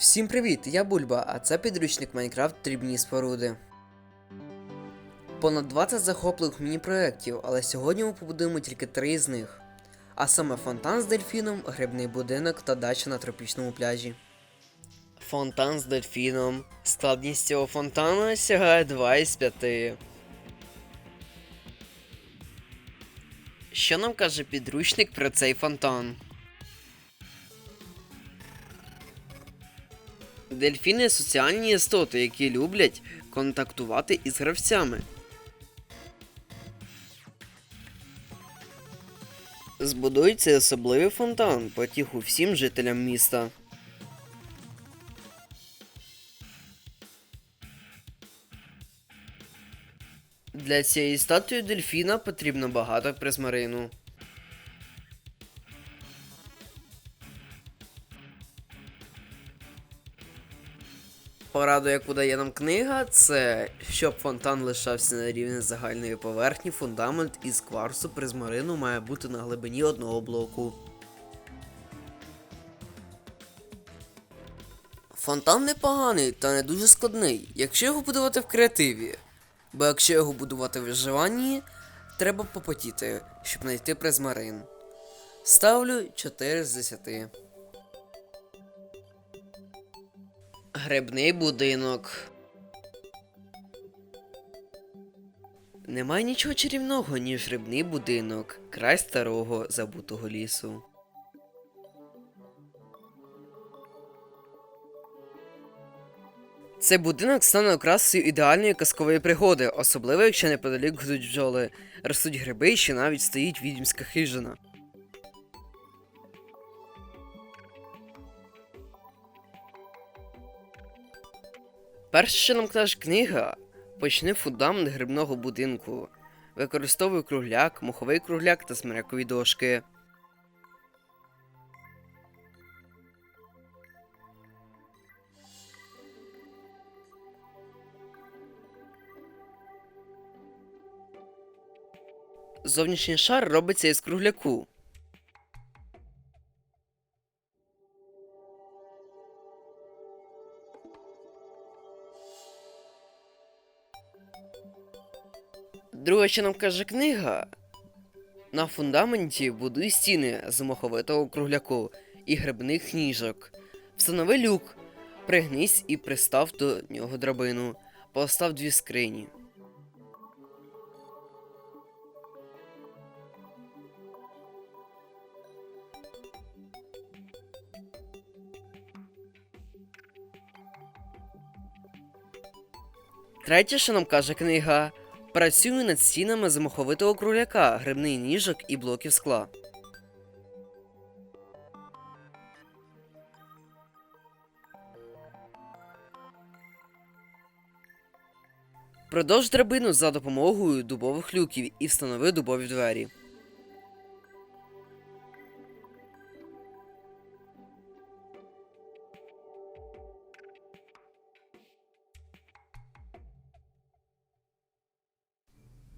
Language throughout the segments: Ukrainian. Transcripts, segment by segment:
Всім привіт! Я Бульба, а це підручник Майнкрафт Дрібні споруди. Понад 20 захопливих міні-проєктів, але сьогодні ми побудуємо тільки три з них. А саме фонтан з дельфіном, грибний будинок та дача на тропічному пляжі. Фонтан з дельфіном. Складність цього фонтану сягає 2 із 5. Що нам каже підручник про цей фонтан? Дельфіни соціальні істоти, які люблять контактувати із гравцями. Збудують цей особливий фонтан потіху всім жителям міста. Для цієї статуї дельфіна потрібно багато призмарину. Пораду, яку дає нам книга, це щоб фонтан лишався на рівні загальної поверхні, фундамент із кварцу призмарину має бути на глибині одного блоку. Фонтан непоганий та не дуже складний, якщо його будувати в креативі. Бо якщо його будувати в виживанні, треба попотіти, щоб знайти призмарин. Ставлю 4 з 10. Грибний будинок. Немає нічого чарівного, ніж грибний будинок, край старого забутого лісу. Цей будинок стане окрасою ідеальної казкової пригоди, особливо якщо неподалік гудуть бджоли, ростуть гриби ще навіть стоїть відьмська хижина. Перше, що нам каже книга, почни фундамент грибного будинку. Використовуй кругляк, моховий кругляк та смирякові дошки. Зовнішній шар робиться із кругляку. Друге, що нам каже книга. На фундаменті будуй стіни з моховитого кругляку і грибних ніжок. Встанови люк, пригнись і пристав до нього драбину. Постав дві скрині. Третє, що нам каже книга, працюю над стінами з моховитого кругляка, грибний ніжок і блоків скла. Продовж драбину за допомогою дубових люків і встанови дубові двері.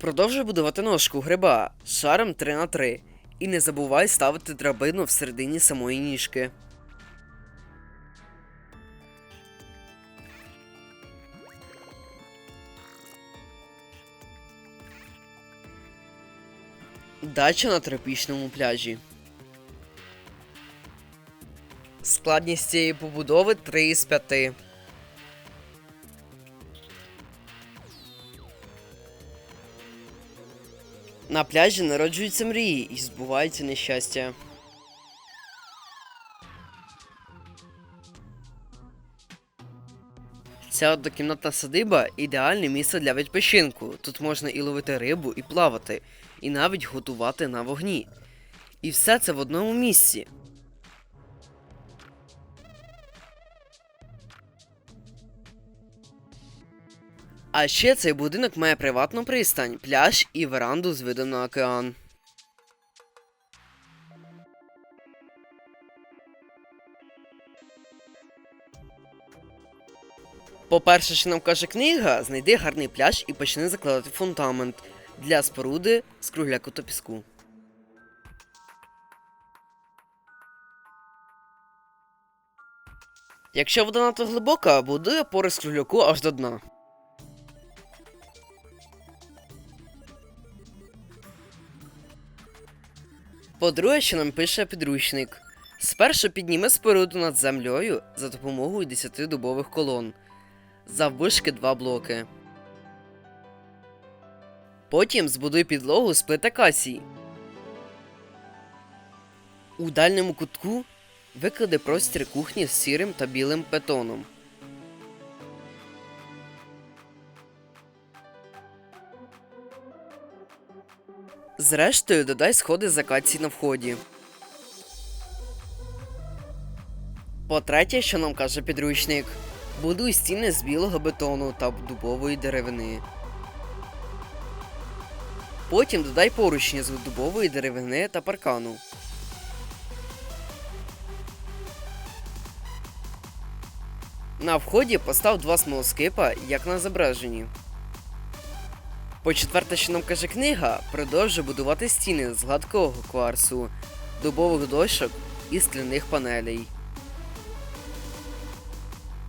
Продовжуй будувати ножку гриба шаром 3х3 і не забувай ставити драбину всередині самої ніжки. Дача на тропічному пляжі. Складність цієї побудови 3 із 5. На пляжі народжуються мрії і збуваються нещастя. Ця однокімнатна садиба ідеальне місце для відпочинку. Тут можна і ловити рибу, і плавати, і навіть готувати на вогні. І все це в одному місці. А ще цей будинок має приватну пристань, пляж і веранду з видом на океан. По-перше, що нам каже книга, знайди гарний пляж і почни закладати фундамент для споруди з кругляку та піску. Якщо вода надто глибока, будуй опори з кругляку аж до дна. По-друге, що нам пише підручник. Спершу підніми споруду над землею за допомогою 10 дубових колон. Заввишки 2 блоки. Потім збудуй підлогу з плит акацій. У дальньому кутку виклади простір кухні з сірим та білим бетоном. Зрештою, додай сходи з на вході. По-третє, що нам каже підручник, будуй стіни з білого бетону та дубової деревини. Потім додай поручні з дубової деревини та паркану. На вході постав два смолоскипа, як на зображенні. По четверте, що нам каже книга, продовжуй будувати стіни з гладкого кварцу, дубових дощок і скляних панелей.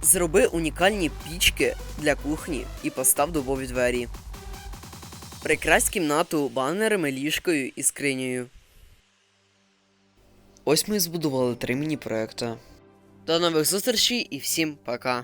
Зроби унікальні пічки для кухні і постав дубові двері. Прикрась кімнату банерами, ліжкою і скринею. Ось ми і збудували три міні-проекта. До нових зустрічей і всім пока!